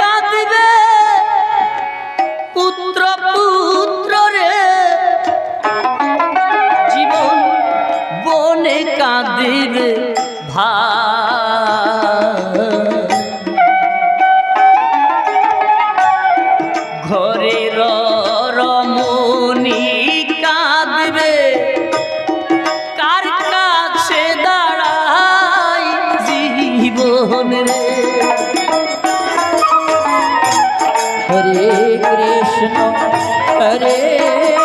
কাঁদিবে। পুত্র পুত্র রে। জীবন বনে কাঁদিবে ঘরে রমণী কাঁদবে। কার কাছে দাঁড়াই জীবন রে? हरे कृष्ण हरे